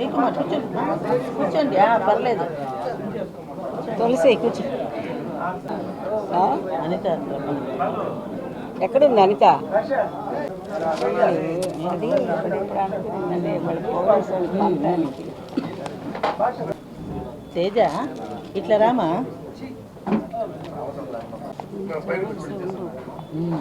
తీకమ్మా కూర్చోండి. కూర్చోండి. పర్లేదు. తులసి కూర్చో? అనిత ఎక్కడుంది అనిత? అది వాళ్ళు. తేజ ఇట్లా రామా? ఉమ్.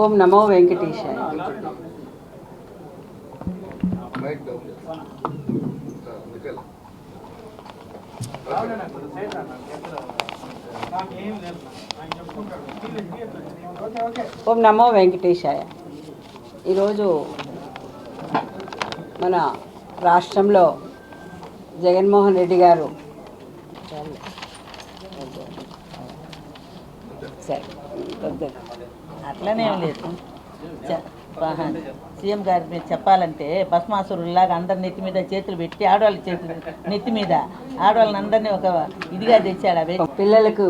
ఓం నమో వెంకటేశాయ. ఓం నమో వెంకటేశాయ. ఈరోజు మన రాష్ట్రంలో జగన్మోహన్ రెడ్డి గారు. అట్లనే లేదు. సీఎం గారి మీద చెప్పాలంటే భస్మాసురులాగా అందరి నెత్తి మీద చేతులు పెట్టి ఆడవాళ్ళ చేతులు నెత్తి మీద ఆడవాళ్ళని అందరినీ ఒక ఇదిగా తెచ్చాడు అవే పిల్లలకు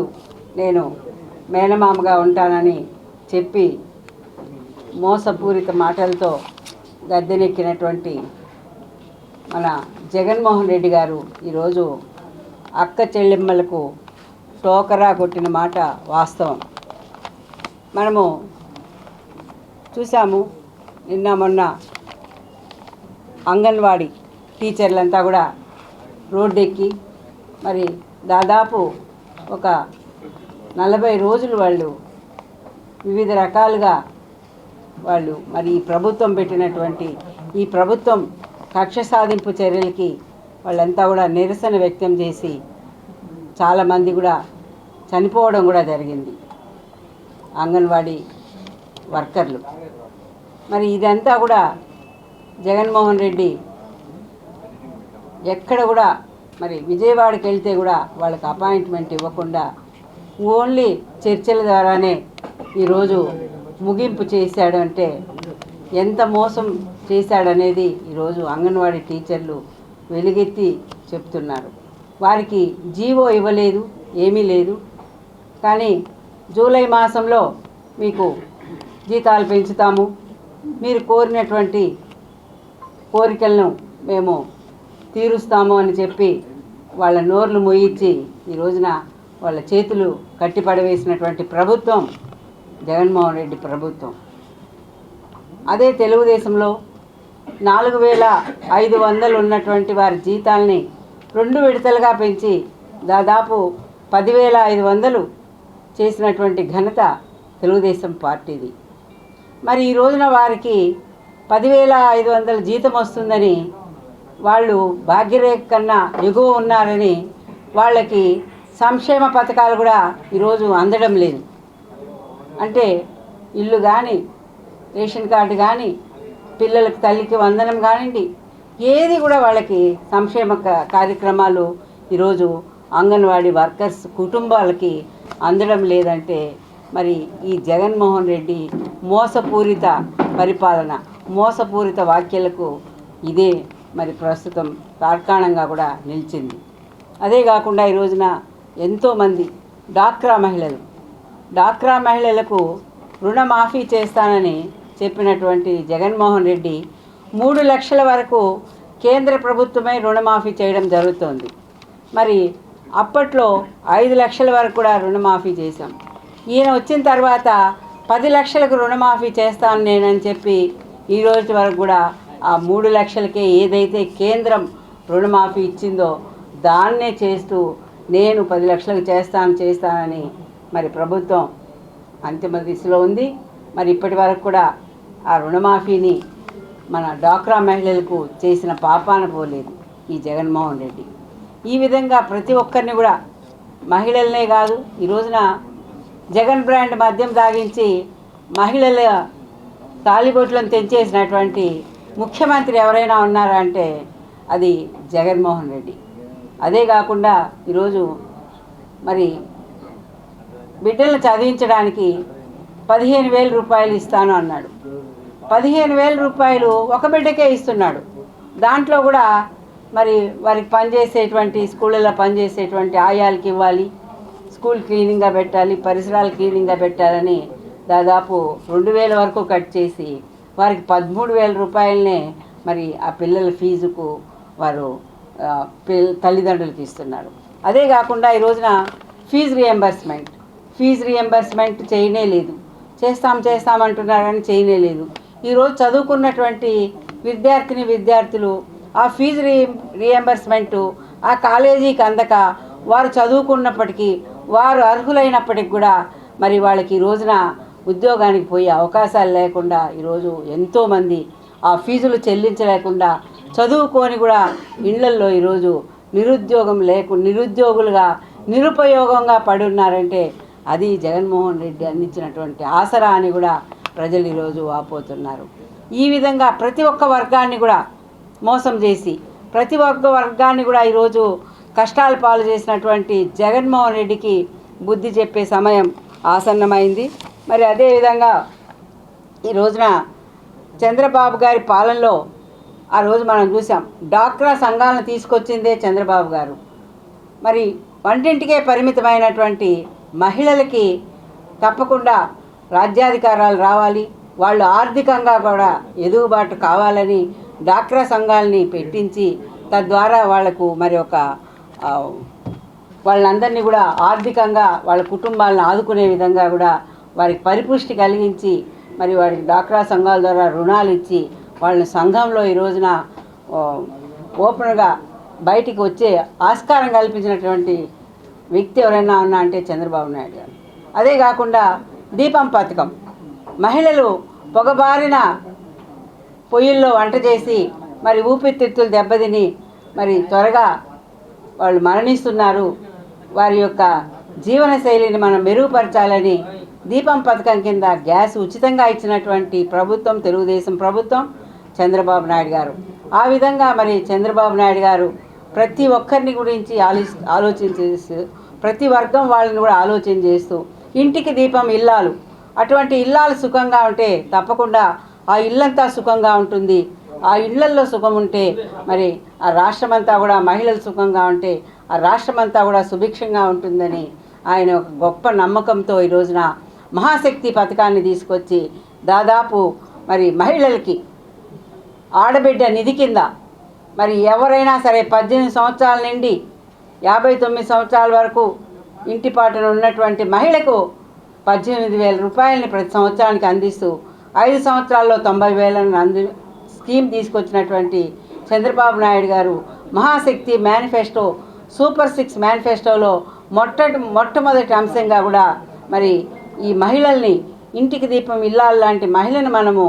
నేను మేనమామగా ఉంటానని చెప్పి మోసపూరిత మాటలతో గద్దెనెక్కినటువంటి మన జగన్మోహన్ రెడ్డి గారు ఈరోజు అక్క చెల్లెమ్మలకు టోకరా కొట్టిన మాట వాస్తవం. మనము చూసాము నిన్న మొన్న అంగన్వాడీ టీచర్లంతా కూడా రోడ్డెక్కి మరి దాదాపు ఒక నలభై రోజులు వాళ్ళు వివిధ రకాలుగా వాళ్ళు మరి ఈ ప్రభుత్వం పెట్టినటువంటి ఈ ప్రభుత్వం కక్ష సాధింపు చర్యలకి వాళ్ళంతా కూడా నిరసన వ్యక్తం చేసి చాలామంది కూడా చనిపోవడం కూడా జరిగింది. అంగన్వాడీ వర్కర్లు. మరి ఇదంతా కూడా జగన్మోహన్ రెడ్డి ఎక్కడ కూడా మరి విజయవాడకి వెళ్తే కూడా వాళ్ళకి అపాయింట్మెంట్ ఇవ్వకుండా ఓన్లీ చర్చల ద్వారానే ఈరోజు ముగింపు చేశాడు అంటే ఎంత మోసం చేశాడనేది ఈరోజు అంగన్వాడీ టీచర్లు వెలుగెత్తి చెప్తున్నారు. వారికి జీవో ఇవ్వలేదు ఏమీ లేదు. కానీ జూలై మాసంలో మీకు జీతాలు పెంచుతాము. మీరు కోరినటువంటి కోరికలను మేము తీరుస్తాము అని చెప్పి వాళ్ళ నోర్లు మొయ్యించి ఈ రోజున వాళ్ళ చేతులు కట్టిపడవేసినటువంటి ప్రభుత్వం జగన్మోహన్ రెడ్డి ప్రభుత్వం. అదే తెలుగుదేశంలో నాలుగు వేల ఐదు వందలు ఉన్నటువంటి వారి జీతాల్ని రెండు విడతలుగా పెంచి దాదాపు పదివేల ఐదు వందలు చేసినటువంటి ఘనత తెలుగుదేశం పార్టీది. మరి ఈ రోజున వారికి పదివేల ఐదు వందల జీతం వస్తుందని వాళ్ళు భాగ్యరేఖ కన్నా ఎగువ ఉన్నారని వాళ్ళకి సంక్షేమ పథకాలు కూడా ఈరోజు అందడం లేదు. అంటే ఇల్లు కానీ రేషన్ కార్డు కానీ పిల్లలకు తల్లికి వందనం కానివ్వండి ఏది కూడా వాళ్ళకి సంక్షేమ క- కార్యక్రమాలు ఈరోజు అంగన్వాడీ వర్కర్స్ కుటుంబాలకి అందడం లేదంటే మరి ఈ జగన్మోహన్ రెడ్డి మోసపూరిత పరిపాలన మోసపూరిత వ్యాఖ్యలకు ఇదే మరి ప్రస్తుతం తార్కాణంగా కూడా నిలిచింది. అదే కాకుండా ఈ రోజున ఎంతోమంది డాక్రా మహిళలు డాక్రా మహిళలకు రుణమాఫీ చేస్తానని చెప్పినటువంటి జగన్మోహన్ రెడ్డి మూడు లక్షల వరకు కేంద్ర ప్రభుత్వమే రుణమాఫీ చేయడం జరుగుతోంది. మరి అప్పట్లో ఐదు లక్షల వరకు కూడా రుణమాఫీ చేశాం. ఈయన వచ్చిన తర్వాత పది లక్షలకు రుణమాఫీ చేస్తాను నేనని చెప్పి ఈ రోజు వరకు కూడా ఆ మూడు లక్షలకే ఏదైతే కేంద్రం రుణమాఫీ ఇచ్చిందో దాన్నే చేస్తూ నేను పది లక్షలకు చేస్తాను చేస్తానని మరి ప్రభుత్వం అంతిమ దిశలో ఉంది. మరి ఇప్పటి వరకు కూడా ఆ రుణమాఫీని మన డాక్రా మహిళలకు చేసిన పాపాన పోలేదు ఈ జగన్మోహన్ రెడ్డి. ఈ విధంగా ప్రతి ఒక్కరిని కూడా మహిళలనే కాదు ఈ రోజున జగన్ బ్రాండ్ మద్యం తాగించి మహిళల తాలిబొట్లను తెంచేసినటువంటి ముఖ్యమంత్రి ఎవరైనా ఉన్నారా అంటే అది జగన్మోహన్ రెడ్డి. అదే కాకుండా ఈరోజు మరి బిడ్డలను చదివించడానికి పదిహేను వేల రూపాయలు ఇస్తాను అన్నాడు. పదిహేను వేల రూపాయలు ఒక బిడ్డకే ఇస్తున్నాడు. దాంట్లో కూడా మరి వారికి పనిచేసేటువంటి స్కూళ్ళలో పనిచేసేటువంటి ఆయాలకి ఇవ్వాలి స్కూల్ క్లీనింగ్గా పెట్టాలి పరిసరాలు క్లీనింగ్గా పెట్టాలని దాదాపు రెండు వేల వరకు కట్ చేసి వారికి పదమూడు వేల రూపాయలనే మరి ఆ పిల్లల ఫీజుకు వారు పిల్ తల్లిదండ్రులకి తల్లిదండ్రులకు ఇస్తున్నారు. అదే కాకుండా ఈ రోజున ఫీజు రియంబర్స్మెంట్ ఫీజు రియంబర్స్మెంట్ చేయనే లేదు. చేస్తాం చేస్తాం చేయనే లేదు. ఈరోజు చదువుకున్నటువంటి విద్యార్థిని విద్యార్థులు ఆ ఫీజు రీ రియంబర్స్మెంటు ఆ కాలేజీకి అందక వారు చదువుకున్నప్పటికీ వారు అర్హులైనప్పటికి కూడా మరి వాళ్ళకి ఈ రోజున ఉద్యోగానికి పోయే అవకాశాలు లేకుండా ఈరోజు ఎంతోమంది ఆ ఫీజులు చెల్లించలేకుండా చదువుకొని కూడా ఇళ్ళల్లో ఈరోజు నిరుద్యోగం లేకు నిరుద్యోగులుగా నిరుపయోగంగా పడి ఉన్నారంటే అది జగన్మోహన్ రెడ్డి అందించినటువంటి ఆసరా అని కూడా ప్రజలు ఈరోజు వాపోతున్నారు ఈ విధంగా ప్రతి ఒక్క వర్గాన్ని కూడా మోసం చేసి ప్రతి ఒక్క వర్గాన్ని కూడా ఈరోజు కష్టాలు పాలు చేసినటువంటి జగన్మోహన్ రెడ్డికి బుద్ధి చెప్పే సమయం ఆసన్నమైంది. మరి అదేవిధంగా ఈ రోజున చంద్రబాబు గారి పాలనలో ఆ రోజు మనం చూసాం డాక్రా సంఘాలను తీసుకొచ్చిందే చంద్రబాబు గారు. మరి వంటింటికే పరిమితమైనటువంటి మహిళలకి తప్పకుండా రాజ్యాధికారాలు రావాలి వాళ్ళు ఆర్థికంగా కూడా ఎదుగుబాటు కావాలని డాక్రా సంఘాలని పెట్టించి తద్వారా వాళ్ళకు మరి ఒక వాళ్ళందరినీ కూడా ఆర్థికంగా వాళ్ళ కుటుంబాలను ఆదుకునే విధంగా కూడా వారికి పరిపుష్టి కలిగించి మరి వారికి డాక్రా సంఘాల ద్వారా రుణాలు ఇచ్చి వాళ్ళని సంఘంలో ఈ రోజున ఓపెన్గా బయటికి వచ్చే ఆస్కారం కల్పించినటువంటి వ్యక్తి ఎవరైనా ఉన్నా అంటే చంద్రబాబు నాయుడు గారు. అదే కాకుండా దీపం పథకం. మహిళలు పొగబారిన పొయ్యిల్లో వంట చేసి మరి ఊపిరితిత్తులు దెబ్బతిని మరి త్వరగా వాళ్ళు మరణిస్తున్నారు. వారి యొక్క జీవనశైలిని మనం మెరుగుపరచాలని దీపం పథకం కింద గ్యాస్ ఉచితంగా ఇచ్చినటువంటి ప్రభుత్వం తెలుగుదేశం ప్రభుత్వం చంద్రబాబు నాయుడు గారు. ఆ విధంగా మరి చంద్రబాబు నాయుడు గారు ప్రతి ఒక్కరిని గురించి ఆలో ఆలోచన చేస్తూ ప్రతి వర్గం వాళ్ళని కూడా ఆలోచన చేస్తూ ఇంటికి దీపం ఇల్లాలు. అటువంటి ఇల్లాలు సుఖంగా ఉంటే తప్పకుండా ఆ ఇల్లంతా సుఖంగా ఉంటుంది. ఆ ఇళ్ళల్లో సుఖం ఉంటే మరి ఆ రాష్ట్రమంతా కూడా మహిళలు సుఖంగా ఉంటే ఆ రాష్ట్రమంతా కూడా సుభిక్షంగా ఉంటుందని ఆయన ఒక గొప్ప నమ్మకంతో ఈ రోజున మహాశక్తి పథకాన్ని తీసుకొచ్చి దాదాపు మరి మహిళలకి ఆడబిడ్డ నిధి కింద మరి ఎవరైనా సరే పద్దెనిమిది సంవత్సరాల నుండి యాభై తొమ్మిది సంవత్సరాల వరకు ఇంటి పాటను ఉన్నటువంటి మహిళకు పద్దెనిమిది వేల రూపాయలని ప్రతి సంవత్సరానికి అందిస్తూ ఐదు సంవత్సరాల్లో తొంభై వేలను అంది స్కీమ్ తీసుకొచ్చినటువంటి చంద్రబాబు నాయుడు గారు మహాశక్తి మేనిఫెస్టో సూపర్ సిక్స్ మేనిఫెస్టోలో మొట్ట మొట్టమొదటి అంశంగా కూడా మరి ఈ మహిళల్ని ఇంటికి దీపం ఇల్లాలు లాంటి మహిళను మనము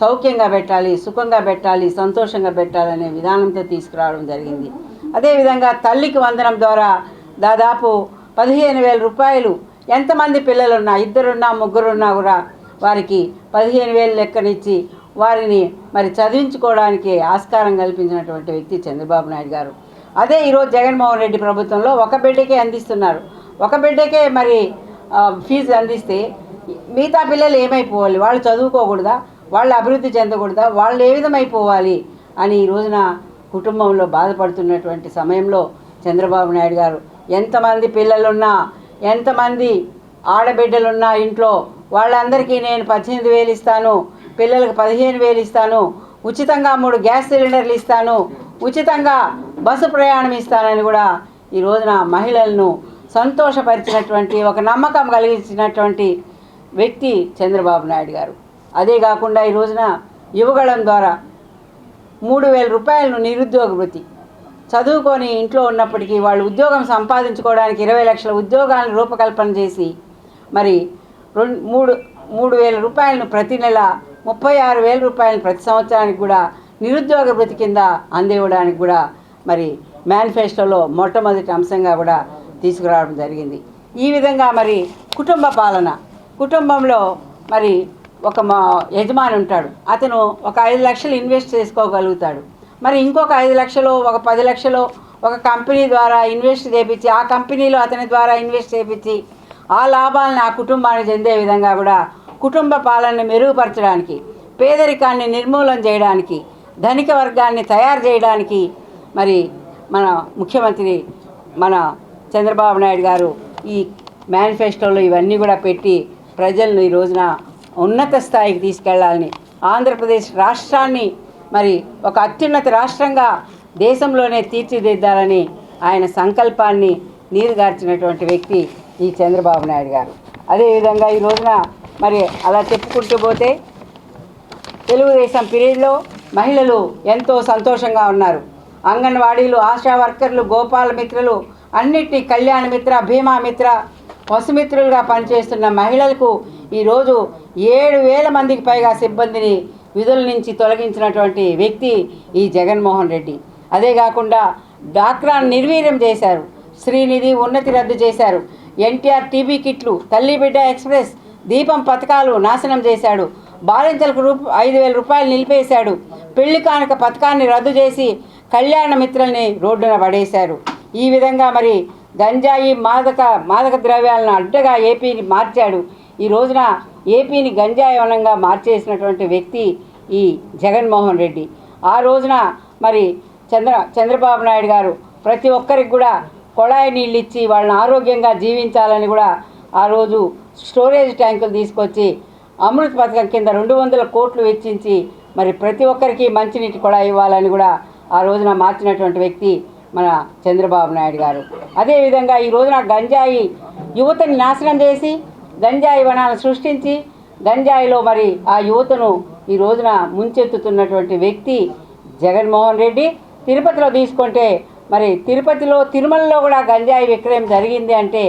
సౌఖ్యంగా పెట్టాలి సుఖంగా పెట్టాలి సంతోషంగా పెట్టాలనే విధానంతో తీసుకురావడం జరిగింది. అదేవిధంగా తల్లికి వందనం ద్వారా దాదాపు పదిహేను వేల రూపాయలు. ఎంతమంది పిల్లలున్నా ఇద్దరున్నా ముగ్గురున్నా కూడా వారికి పదిహేను వేలు లెక్కనిచ్చి వారిని మరి చదివించుకోవడానికి ఆస్కారం కల్పించినటువంటి వ్యక్తి చంద్రబాబు నాయుడు గారు. అదే ఈరోజు జగన్మోహన్ రెడ్డి ప్రభుత్వంలో ఒక బిడ్డకే అందిస్తున్నారు. ఒక బిడ్డకే మరి ఫీజు అందిస్తే మిగతా పిల్లలు ఏమైపోవాలి? వాళ్ళు చదువుకోకూడదా? వాళ్ళు అభివృద్ధి చెందకూడదా? వాళ్ళు ఏ విధమైపోవాలి అని ఈ రోజున కుటుంబంలో బాధపడుతున్నటువంటి సమయంలో చంద్రబాబు నాయుడు గారు ఎంతమంది పిల్లలున్నా ఎంతమంది ఆడబిడ్డలున్నా ఇంట్లో వాళ్ళందరికీ నేను పద్దెనిమిది వేలు ఇస్తాను పిల్లలకు పదిహేను వేలు ఇస్తాను ఉచితంగా మూడు గ్యాస్ సిలిండర్లు ఇస్తాను ఉచితంగా బస్సు ప్రయాణం ఇస్తానని కూడా ఈ రోజున మహిళలను సంతోషపరిచినటువంటి ఒక నమ్మకం కలిగించినటువంటి వ్యక్తి చంద్రబాబు నాయుడు గారు. అదే కాకుండా ఈ రోజున యువగళం ద్వారా మూడు వేల రూపాయలను నిరుద్యోగ వృత్తి చదువుకొని ఇంట్లో ఉన్నప్పటికీ వాళ్ళు ఉద్యోగం సంపాదించుకోవడానికి ఇరవై లక్షల ఉద్యోగాలను రూపకల్పన చేసి మరి రెండు మూడు మూడు వేల రూపాయలను ప్రతి నెల ముప్పై ఆరు వేల రూపాయలను ప్రతి సంవత్సరానికి కూడా నిరుద్యోగ వృత్తి కింద అందివ్వడానికి కూడా మరి మేనిఫెస్టోలో మొట్టమొదటి అంశంగా కూడా తీసుకురావడం జరిగింది. ఈ విధంగా మరి కుటుంబ పాలన కుటుంబంలో మరి ఒక మా యజమాని ఉంటాడు. అతను ఒక ఐదు లక్షలు ఇన్వెస్ట్ చేసుకోగలుగుతాడు. మరి ఇంకొక ఐదు లక్షలు ఒక పది లక్షలు ఒక కంపెనీ ద్వారా ఇన్వెస్ట్ చేపించి ఆ కంపెనీలో అతని ద్వారా ఇన్వెస్ట్ చేపించి ఆ లాభాలను ఆ కుటుంబాన్ని చెందే విధంగా కూడా కుటుంబ పాలనని మెరుగుపరచడానికి పేదరికాన్ని నిర్మూలన చేయడానికి ధనిక వర్గాన్ని తయారు చేయడానికి మరి మన ముఖ్యమంత్రి మన చంద్రబాబు నాయుడు గారు ఈ మేనిఫెస్టోలో ఇవన్నీ కూడా పెట్టి ప్రజలను ఈ రోజున ఉన్నత స్థాయికి తీసుకెళ్ళాలని ఆంధ్రప్రదేశ్ రాష్ట్రాన్ని మరి ఒక అత్యున్నత రాష్ట్రంగా దేశంలోనే తీర్చిదిద్దాలని ఆయన సంకల్పాన్ని నీరుగార్చినటువంటి వ్యక్తి ఈ చంద్రబాబు నాయుడు గారు. అదేవిధంగా ఈ రోజున మరి అలా చెప్పుకుంటూ పోతే తెలుగుదేశం పీరియడ్లో మహిళలు ఎంతో సంతోషంగా ఉన్నారు. అంగన్వాడీలు ఆశా వర్కర్లు గోపాల మిత్రులు అన్నిటినీ కళ్యాణ మిత్ర భీమా మిత్ర పశుమిత్రులుగా పనిచేస్తున్న మహిళలకు ఈరోజు ఏడు వేల మందికి పైగా సిబ్బందిని విధుల నుంచి తొలగించినటువంటి వ్యక్తి ఈ జగన్మోహన్ రెడ్డి. అదే కాకుండా డాక్రాన్ నిర్వీర్యం చేశారు. శ్రీనిధి ఉన్నతి రద్దు చేశారు. ఎన్టీఆర్ టీబీ కిట్లు తల్లి బిడ్డ ఎక్స్ప్రెస్ దీపం పథకాలు నాశనం చేశాడు. బాలింతలకు రూప ఐదు వేల రూపాయలు నిలిపేశాడు. పెళ్ళి కానుక పథకాన్ని రద్దు చేసి కళ్యాణ మిత్రుల్ని రోడ్డున పడేశారు. ఈ విధంగా మరి గంజాయి మాదక మాదక ద్రవ్యాలను అడ్డగా ఏపీని మార్చాడు ఈ రోజున ఏపీని గంజాయవనంగా మార్చేసినటువంటి వ్యక్తి ఈ జగన్మోహన్ రెడ్డి. ఆ రోజున మరి చంద్ర చంద్రబాబు నాయుడు గారు ప్రతి ఒక్కరికి కూడా కొళాయి నీళ్ళు ఇచ్చి వాళ్ళని ఆరోగ్యంగా జీవించాలని కూడా ఆ రోజు స్టోరేజ్ ట్యాంకులు తీసుకొచ్చి అమృత్ పథకం కింద రెండు వందల కోట్లు వెచ్చించి మరి ప్రతి ఒక్కరికి మంచినీటి కూడా ఇవ్వాలని కూడా ఆ రోజున మార్చినటువంటి వ్యక్తి మన చంద్రబాబు నాయుడు గారు. అదేవిధంగా ఈ రోజున గంజాయి యువతని నాశనం చేసి గంజాయి వనాలను సృష్టించి గంజాయిలో మరి ఆ యువతను ఈ రోజున ముంచెత్తుతున్నటువంటి వ్యక్తి జగన్మోహన్ రెడ్డి. తిరుపతిలో తీసుకుంటే మరి తిరుపతిలో తిరుమలలో కూడా గంజాయి విక్రయం జరిగింది అంటే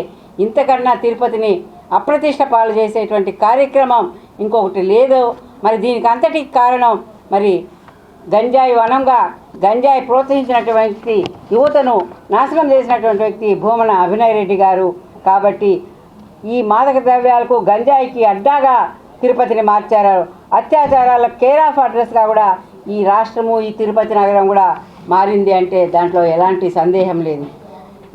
ఇంతకన్నా తిరుపతిని అప్రతిష్ట పాలు చేసేటువంటి కార్యక్రమం ఇంకొకటి లేదు. మరి దీనికి అంతటికి కారణం మరి గంజాయి వనంగా గంజాయి ప్రోత్సహించినటువంటి యువతను నాశనం చేసినటువంటి వ్యక్తి భూమన అభినయ్ రెడ్డి గారు. కాబట్టి ఈ మాదక ద్రవ్యాలకు గంజాయికి అడ్డాగా తిరుపతిని మార్చారు. అత్యాచారాల కేర్ ఆఫ్ అడ్రస్గా కూడా ఈ రాష్ట్రము ఈ తిరుపతి నగరం కూడా మారింది అంటే దాంట్లో ఎలాంటి సందేహం లేదు.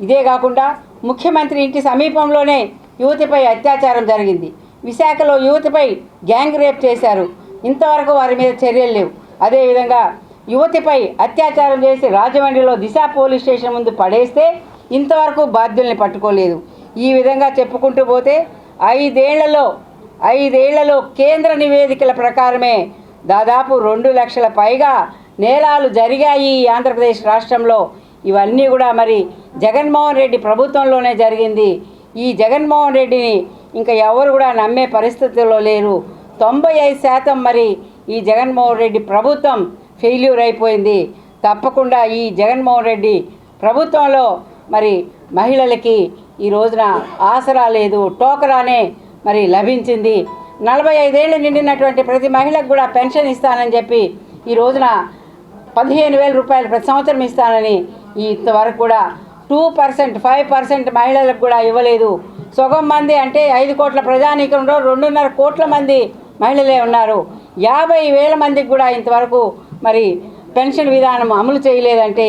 ఇదే కాకుండా ముఖ్యమంత్రి ఇంటి సమీపంలోనే యువతిపై అత్యాచారం జరిగింది. విశాఖలో యువతిపై గ్యాంగ్ రేప్ చేశారు. ఇంతవరకు వారి మీద చర్యలు లేవు. అదేవిధంగా యువతిపై అత్యాచారం చేసి రాజమండ్రిలో దిశ పోలీస్ స్టేషన్ ముందు పడేస్తే ఇంతవరకు బాధ్యుల్ని పట్టుకోలేదు. ఈ విధంగా చెప్పుకుంటూ పోతే ఐదేళ్ళలో ఐదేళ్ళలో కేంద్ర నివేదికల ప్రకారమే దాదాపు రెండు లక్షల పైగా నేరాలు జరిగాయి ఆంధ్రప్రదేశ్ రాష్ట్రంలో. ఇవన్నీ కూడా మరి జగన్మోహన్ రెడ్డి ప్రభుత్వంలోనే జరిగింది. ఈ జగన్మోహన్ రెడ్డిని ఇంకా ఎవరు కూడా నమ్మే పరిస్థితుల్లో లేరు. తొంభై ఐదు శాతం మరి ఈ జగన్మోహన్ రెడ్డి ప్రభుత్వం ఫెయిల్యూర్ అయిపోయింది. తప్పకుండా ఈ జగన్మోహన్ రెడ్డి ప్రభుత్వంలో మరి మహిళలకి ఈ రోజున ఆసరా లేదు టోకరానే మరి లభించింది. నలభై ఐదేళ్ళు నిండినటువంటి ప్రతి మహిళకు కూడా పెన్షన్ ఇస్తానని చెప్పి ఈ రోజున పదిహేను వేల రూపాయలు ప్రతి సంవత్సరం ఇస్తానని ఇంతవరకు కూడా టూ పర్సెంట్ ఫైవ్ పర్సెంట్ మహిళలకు కూడా ఇవ్వలేదు. సగం మంది అంటే ఐదు కోట్ల ప్రజానీకంలో రెండున్నర కోట్ల మంది మహిళలే ఉన్నారు. యాభై వేల మందికి కూడా ఇంతవరకు మరి పెన్షన్ విధానం అమలు చేయలేదంటే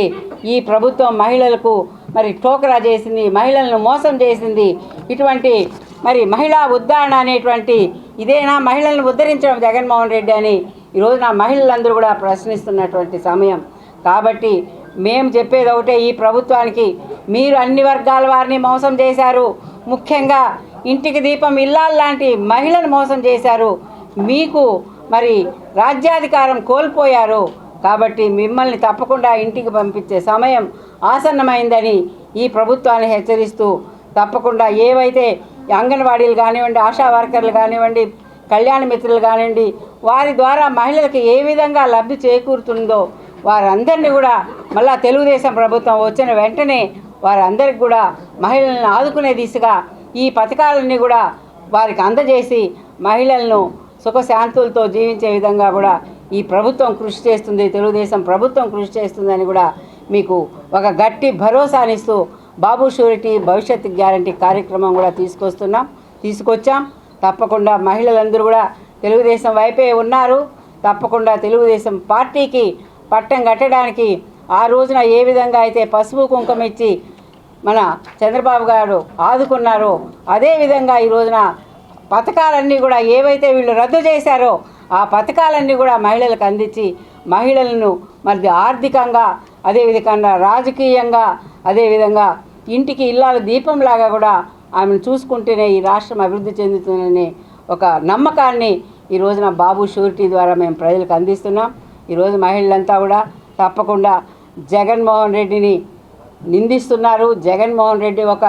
ఈ ప్రభుత్వం మహిళలకు మరి టోకరా చేసింది మహిళలను మోసం చేసింది. ఇటువంటి మరి మహిళా ఉద్దారణ అనేటువంటి ఇదేనా? మహిళలను ఉద్ధరించడం జగన్మోహన్ రెడ్డి అని ఈరోజు నా మహిళలందరూ కూడా ప్రశ్నిస్తున్నటువంటి సమయం. కాబట్టి మేము చెప్పేది ఒకటే ఈ ప్రభుత్వానికి మీరు అన్ని వర్గాల వారిని మోసం చేశారు. ముఖ్యంగా ఇంటికి దీపం ఇల్లాలు లాంటి మహిళను మోసం చేశారు. మీకు మరి రాజ్యాధికారం కోల్పోయారు. కాబట్టి మిమ్మల్ని తప్పకుండా ఇంటికి పంపించే సమయం ఆసన్నమైందని ఈ ప్రభుత్వాన్ని హెచ్చరిస్తూ తప్పకుండా ఏవైతే అంగన్వాడీలు కానివ్వండి ఆశా వర్కర్లు కానివ్వండి కళ్యాణ మిత్రులు కానివ్వండి వారి ద్వారా మహిళలకు ఏ విధంగా లబ్ధి చేకూరుతుందో వారందరినీ కూడా మళ్ళా తెలుగుదేశం ప్రభుత్వం వచ్చిన వెంటనే వారందరికి కూడా మహిళలను ఆదుకునే దిశగా ఈ పథకాలన్నీ కూడా వారికి అందజేసి మహిళలను సుఖశాంతులతో జీవించే విధంగా కూడా ఈ ప్రభుత్వం కృషి చేస్తుంది తెలుగుదేశం ప్రభుత్వం కృషి చేస్తుందని కూడా మీకు ఒక గట్టి భరోసానిస్తూ బాబు షూరిటీ భవిష్యత్ గ్యారంటీ కార్యక్రమం కూడా తీసుకొస్తున్నాం తీసుకొచ్చాం. తప్పకుండా మహిళలందరూ కూడా తెలుగుదేశం వైపే ఉన్నారు. తప్పకుండా తెలుగుదేశం పార్టీకి పట్టం కట్టడానికి ఆ రోజున ఏ విధంగా అయితే పసుపు కుంకుమ ఇచ్చి మన చంద్రబాబు గారు ఆదుకున్నారో అదేవిధంగా ఈ రోజున పథకాలన్నీ కూడా ఏవైతే వీళ్ళు రద్దు చేశారో ఆ పథకాలన్నీ కూడా మహిళలకు అందించి మహిళలను మరి ఆర్థికంగా అదేవిధంగా రాజకీయంగా అదేవిధంగా ఇంటికి ఇల్లాల దీపంలాగా కూడా ఆమెను చూసుకుంటేనే ఈ రాష్ట్రం అభివృద్ధి చెందుతుందనే ఒక నమ్మకాన్ని ఈ రోజున బాబు షూరిటీ ద్వారా మేము ప్రజలకు అందిస్తున్నాం. ఈరోజు మహిళలంతా కూడా తప్పకుండా జగన్మోహన్ రెడ్డిని నిందిస్తున్నారు. జగన్మోహన్ రెడ్డి ఒక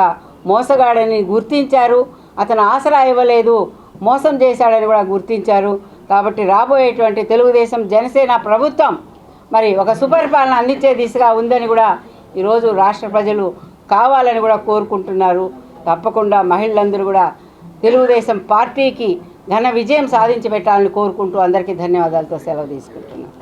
మోసగాడని గుర్తించారు. అతను ఆసరా ఇవ్వలేదు. మోసం చేశాడని కూడా గుర్తించారు. కాబట్టి రాబోయేటువంటి తెలుగుదేశం జనసేన ప్రభుత్వం మరి ఒక సుపరిపాలన అందించే దిశగా ఉందని కూడా ఈరోజు రాష్ట్ర ప్రజలు కావాలని కూడా కోరుకుంటున్నారు. తప్పకుండా మహిళలందరూ కూడా తెలుగుదేశం పార్టీకి ఘన విజయం సాధించి పెట్టాలని కోరుకుంటూ అందరికీ ధన్యవాదాలతో సెలవు తీసుకుంటున్నాను.